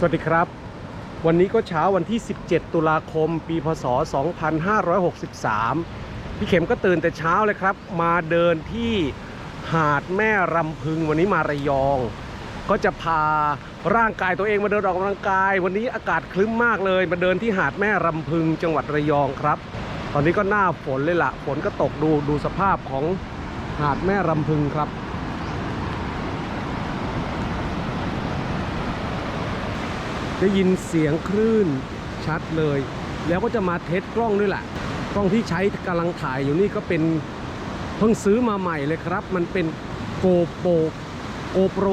สวัสดีครับ วันนี้ก็เช้าวันที่ 17 ตุลาคม ปีพศ 2563 พี่เข็มก็ตื่นแต่เช้าเลยครับ มาเดินที่หาดแม่รำพึงวันนี้มาระยอง ก็จะพาร่างกายตัวเองมาเดินออกกำลังกาย วันนี้อากาศคลึ้มมากเลย มาเดินที่หาดแม่รำพึงจังหวัดระยองครับ ตอนนี้ก็หน้าฝนเลยละ่ะฝนก็ตกดูดูสภาพของหาดแม่รำพึงครับ ได้ยินเสียงคลื่นชัดเลย แล้วก็จะมาเทสกล้องด้วยแหละกล้องที่ใช้กำลังถ่ายอยู่นี่ก็เป็นเพิ่งซื้อมาใหม่เลยครับ มันเป็นโกโปโกโปร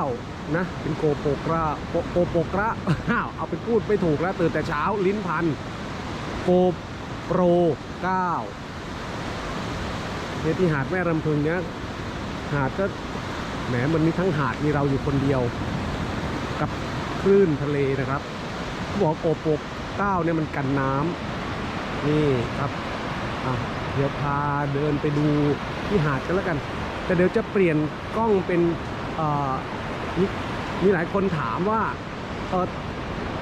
9นะ เป็นโกโปรกราโกโปรกราอ้าวเอาไปพูดไม่ถูกแล้วตื่นแต่เช้าลิ้นพันโกโปร9เนี่ยที่หาดแม่รำพึงเนี้ยหาดก็แหมมันมีทั้งหาดมีเราอยู่คนเดียว กับ ลื่นทะเลนะครับเขาบอกว่าโกโปร9เนี่ยมันกันน้ำนี่ครับเดี๋ยวพาเดินไปดูที่หาดกันแล้วกัน แต่เดี๋ยวจะเปลี่ยนกล้องเป็นอ่อมีมีหลายคนถามว่า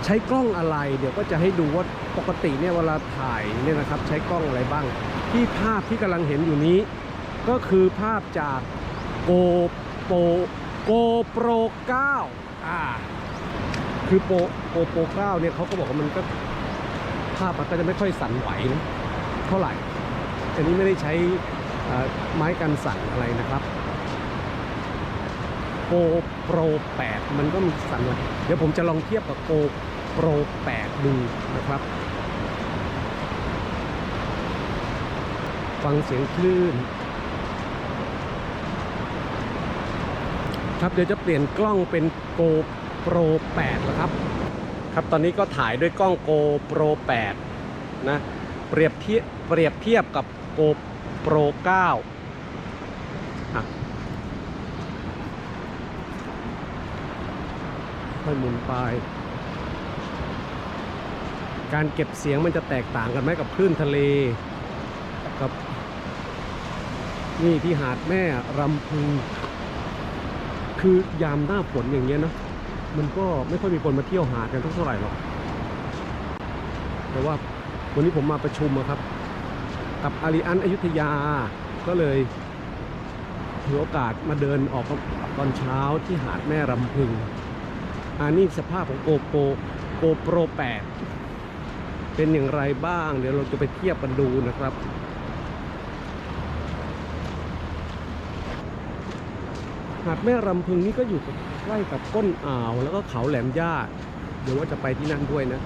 ใช้กล้องอะไร เดี๋ยวก็จะให้ดูว่าปกติเนี่ยเวลาถ่ายเนี่ยนะครับ ใช้กล้องอะไรบ้าง ที่ภาพที่กำลังเห็นอยู่นี้ ก็คือภาพจากโกโปโกโปร9อ่า คือโปโปโปเก้าเนี่ยเขาก็บอกว่ามันก็ภาพมันก็จะไม่ค่อยสั่นไหวนะเท่าไหร่ อันนี้ไม่ได้ใช้ไม้กันสั่นอะไรนะครับโปโปร8มันก็มีสั่นไหวเดี๋ยวผมจะลองเทียบกับโปโปร8ดูนะครับ ฟังเสียงคลื่น ครับเดี๋ยวจะเปลี่ยนกล้องเป็น GoPro 8แล้วครับ ครับตอนนี้ก็ถ่ายด้วยกล้อง GoPro 8 นะเปรียบเทียบเปรียบเทียบกับ GoPro 9อะค่อยหมุนไป การเก็บเสียงมันจะแตกต่างกันไหมกับคลื่นทะเลกับนี่ที่หาดแม่รำพึง คือยามหน้าฝนอย่างเงี้ยเนอะ มันก็ไม่ค่อยมีคนมาเที่ยวหาดกันเท่าไหร่หรอกแต่ว่าวันนี้ผมมาประชุมครับ กับอาริอันอยุธยาก็เลยถือโอกาสมาเดินออกตอนเช้าที่หาดแม่รำพึงอันนี้สภาพของโกโปโกโปร 8 เป็นอย่างไรบ้าง เดี๋ยวเราจะไปเทียบกันดูนะครับ หาดแม่รำพึงนี่ก็อยู่ใกล้กับก้นอ่าว แล้วก็เขาแหลมย่าเดี๋ยวว่าจะไปที่นั่นด้วยนะ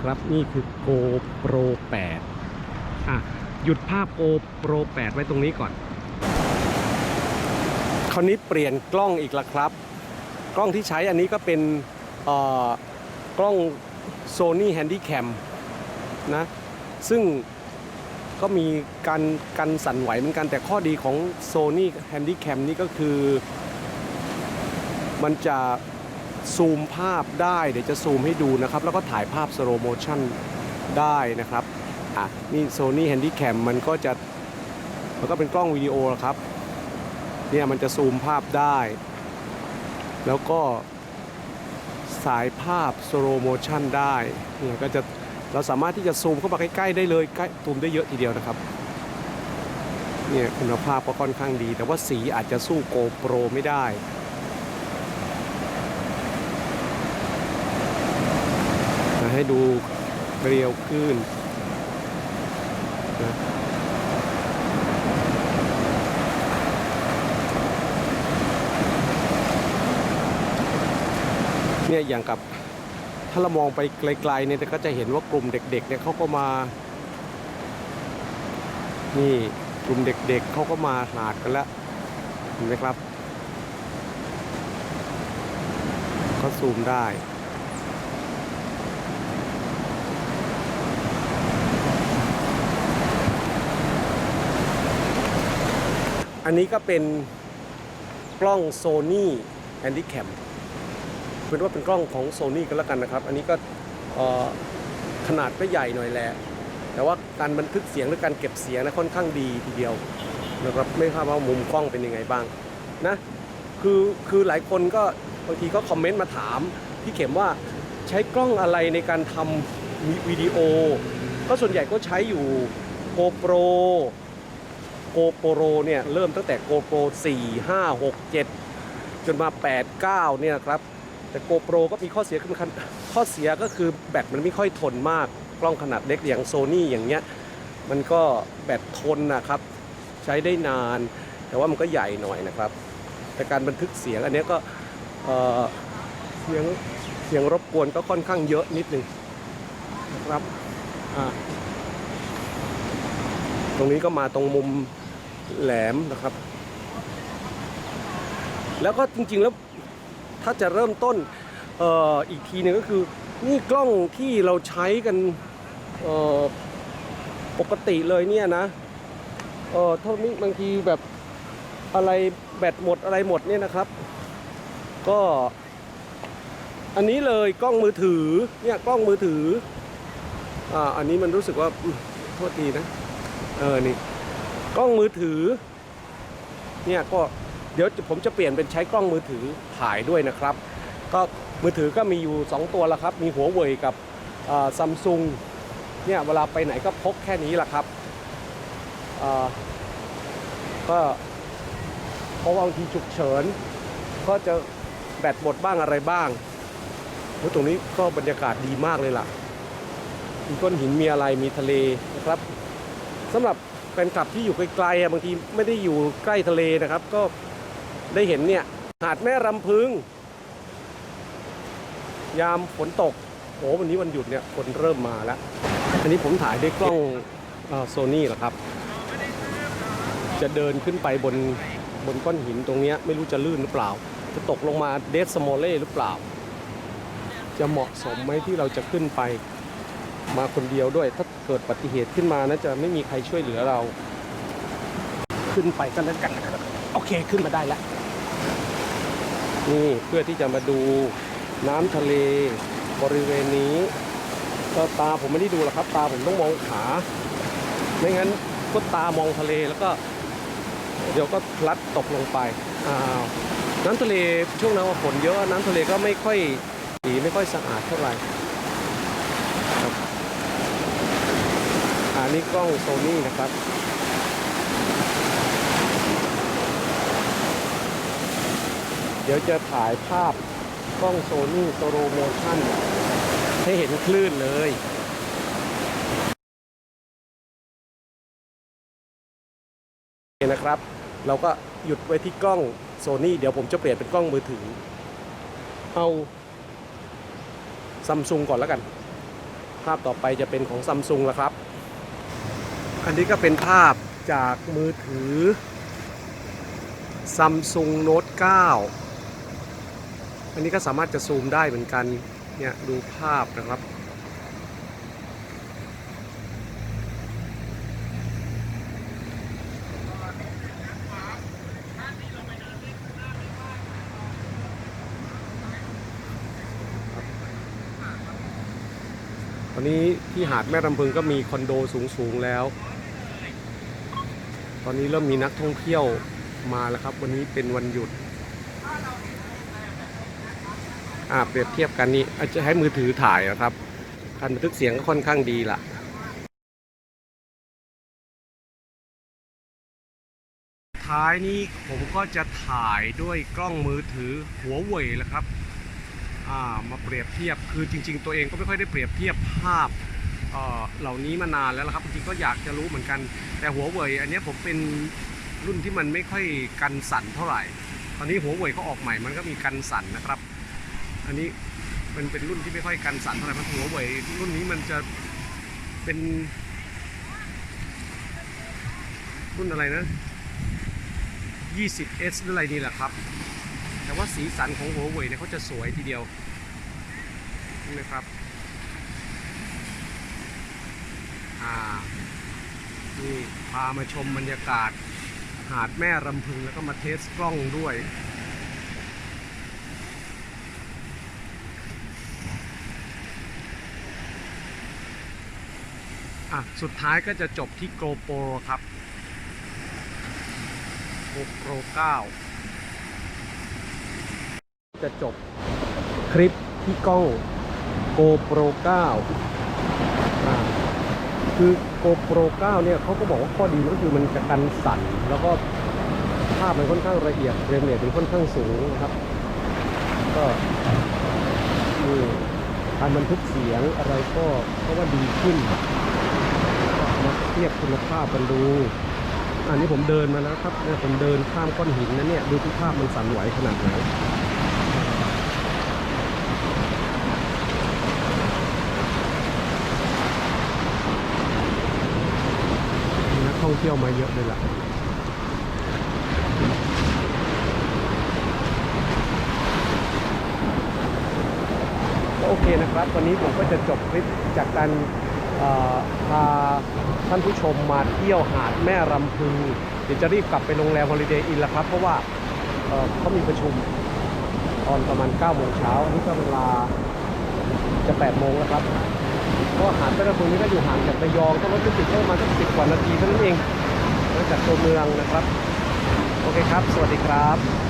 ครับนี่คือ GoPro 8อะหยุดภาพ GoPro 8 ไว้ตรงนี้ก่อน คราวนี้เปลี่ยนกล้องอีกแล้วครับ กล้องที่ใช้อันนี้ก็เป็นเอ่อ กล้อง Sony Handycam นะซึ่งก็มีการกันสั่นไหวเหมือนกันแต่ข้อดีของ Sony Handycam นี่ก็คือ มันจะซูมภาพได้ เดี๋ยวจะซูมให้ดูนะครับ แล้วก็ถ่ายภาพ slow motion ได้นะครับอะนี่ Sony Handycam มันก็จะ มันก็เป็นกล้องวิดีโอนะครับเนี่ยมันจะซูมภาพได้ แล้วก็สาย ภาพ slow motion ได้เนี่ยก็จะเราสามารถที่จะซูมเข้ามาใกล้ๆได้เลยใกล้ซูมได้เยอะทีเดียวนะครับเนี่ยคุณภาพก็ค่อนข้างดี แต่ว่าสีอาจจะสู้ GoPro ไม่ได้ให้ดูเรียวขึ้นนะเนี่ยอย่างกับ ถ้าเรามองไปไกลๆเนี่ยก็จะเห็นว่ากลุ่มเด็กๆเนี่ยเขาก็มา นี่กลุ่มเด็กๆเขาก็มาหาดกันแล้วเห็นไหมครับก็ซูมได้อันนี้ก็เป็นกล้อง Sony Handycam เป็นว่าเป็นกล้องของ Sony กันแล้วกันนะครับ อันนี้ก็ขนาดก็ใหญ่หน่อยแหละแต่แต่ว่าการบันทึกเสียงหรือการเก็บเสียงนะค่อนข้างดีทีเดียวนะครับไม่ทราบว่ามุมกล้องเป็นยังไงบ้างนะคือคือหลายคนก็บางทีก็คอมเมนต์มาถามพี่เข็มว่าใช้กล้องอะไรในการทำวิดีโอ ก็ส่วนใหญ่ก็ใช้อยู่ GoPro GoPro เนี่ยเริ่มตั้งแต่ GoPro 4 5 6 7 จนมา 8 9 เนี่ยครับ แต่ GoPro ก็มีข้อเสียคือข้อเสียก็คือแบตมันไม่ค่อยทนมาก กล้องขนาดเล็กอย่างโซนี่อย่างเงี้ยมันก็แบตทนนะครับ ใช้ได้นาน แต่ว่ามันก็ใหญ่หน่อยนะครับ แต่การบันทึกเสียงอันนี้ก็เเสียงเสียงรบกวนก็ค่อนข้างเยอะนิดนึงนะครับตรงนี้ก็มาตรงมุมแหลมนะครับ แล้วก็จริงๆแล้ว ถ้าจะเริ่มต้นอออีกทีนึงก็คือนี่กล้องที่เราใช้กันปกติเลยเนี่ยนะเออเท่านี้บางทีแบบอะไรแบตหมดอะไรหมดเนี่ยนะครับ ก็ อันนี้เลยกล้องมือถือเนี่ยกล้องมือถืออ่าอันนี้มันรู้สึกว่าโทษทีนะเออนี่กล้องมือถือเนี่ยก็เดี๋ยวผมจะเปลี่ยนเป็นใช้กล้องมือถือ ถ่ายด้วยนะครับ ก็มือถือก็มีอยู่ 2 ตัวแล้วครับ มีหัวเว่ยกับซัมซุงเนี่ยเวลาไปไหนก็พกแค่นี้แหละครับก็เพราะว่าบางทีฉุกเฉิน ก็จะแบตหมดบ้างอะไรบ้างแล้วตรงนี้ก็บรรยากาศดีมากเลยล่ะ มีก้อนหินมีอะไรมีทะเลนะครับสำหรับแฟนคลับที่อยู่ไกลๆบางทีไม่ได้อยู่ใกล้ทะเลนะครับ ก็ได้เห็นเนี่ย หาดแม่รำพึง ยามฝนตกโอ้วันนี้วันหยุดเนี่ยฝนเริ่มมาแล้ว อันนี้ผมถ่ายด้วยกล้องโซนี่แหละครับ จะเดินขึ้นไปบนบนก้อนหินตรงนี้ไม่รู้จะลื่นหรือเปล่า จะตกลงมาเดสสโมเล่หรือเปล่า จะเหมาะสมไหมที่เราจะขึ้นไปมาคนเดียวด้วย ถ้าเกิดอุบัติเหตุขึ้นมานะจะไม่มีใครช่วยเหลือเรา ขึ้นไปก็แล้วกันนะครับโอเคขึ้นมาได้แล้ว นี่เพื่อที่จะมาดูน้ำทะเลบริเวณนี้ก็ตาผมไม่ได้ดูหรอกครับ ตาผมต้องมองขา ไม่งั้นก็ตามองทะเลแล้วก็ เดี๋ยวก็พลัดตกลงไปอ้าวน้ำทะเลช่วงนั้นฝนเยอะน้ำทะเลก็ไม่ค่อยสีไม่ค่อยสะอาดเท่าไหร่อันนี้กล้องโซนี่นะครับ ดี๋ยวจะถ่ายภาพกล้องโซนี่โซโลโมชั่น ให้เห็นคลื่นเลยนะครับ เราก็หยุดไว้ที่กล้องโซนี่เดี๋ยวผมจะเปลี่ยนเป็นกล้องมือถือ เอาซัมซุงก่อนแล้วกัน ภาพต่อไปจะเป็นของซัมซุงแล้วครับ อันนี้ก็เป็นภาพจากมือถือซัมซุงโน้ต9 อันนี้ก็สามารถจะซูมได้เหมือนกัน เนี่ยดูภาพนะครับ ตอนนี้ที่หาดแม่ลำพึงก็มีคอนโดสูงๆแล้ว ตอนนี้เริ่มมีนักท่องเที่ยวมาแล้วครับ วันนี้เป็นวันหยุด อ่าเปรียบเทียบกันนี้อาจจะให้มือถือถ่ายนะครับการบันทึกเสียงก็ค่อนข้างดีละท้ายนี้ผมก็จะถ่ายด้วยกล้องมือถือหัวเว่ยแหละครับอ่ามาเปรียบเทียบคือจริง ๆ ตัวเองก็ไม่ค่อยได้เปรียบเทียบภาพเอ่อเหล่านี้มานานแล้วละครับจริงก็อยากจะรู้เหมือนกัน แต่หัวเว่ยอันนี้ผมเป็นรุ่นที่มันไม่ค่อยกันสั่นเท่าไหร่ ตอนนี้หัวเว่ยเขาออกใหม่มันก็มีกันสั่นนะครับ อันนี้มันเป็นรุ่นที่ไม่ค่อยกันสั่นเท่าไหร่เพราะหัวเว่ยรุ่นนี้มันจะเป็น รุ่นอะไรนะ 20s หรืออะไรนี่แหละครับ แต่ว่าสีสันของหัวเว่ยเนี่ยเขาจะสวยทีเดียวนี่นะครับอ่านี่พามาชมบรรยากาศหาดแม่รำพึงแล้วก็มาเทสกล้องด้วย อะ สุดท้ายก็จะจบที่ GoPro ครับ GoPro 9 จะจบคลิปที่กล้อง GoPro 9อ่าคือ GoPro 9 เนี่ยเขาก็บอกว่าข้อดีก็คือมันจะกันสั่น แล้วก็ภาพมันค่อนข้างละเอียดเฟรมเรทมันค่อนข้างสูงนะครับ ก็นี่การบันทึกเสียงอะไรก็ก็ว่าดีขึ้น ทียบคุณภาพกันดู อันนี้ผมเดินมาแล้วครับเนี่ยผมเดินข้ามก้อนหินนะเนี่ยดูที่ภาพมันสั่นไหวขนาดไหนนักท่องเที่ยวมาเยอะเลยล่ะก็โอเคนะครับ วันนี้ผมก็จะจบคลิปจากการ พาท่านผู้ชมมาเที่ยวหาดแม่รำพึงเดี๋ยวจะรีบกลับไปโรงแรม Holiday Inn แล้วครับ เพราะว่าเขามีประชุมตอนประมาณ9โมงเช้าอันนี้ก็เวลาจะ8โมงแล้วครับเพราะหาดแม่รำพึงนี่ก็อยู่ห่างจากระยองก็รถติดก็ประมาณสักสิบกว่านาทีเท่านั้นเองจากตัวเมืองนะครับ โอเคครับ สวัสดีครับ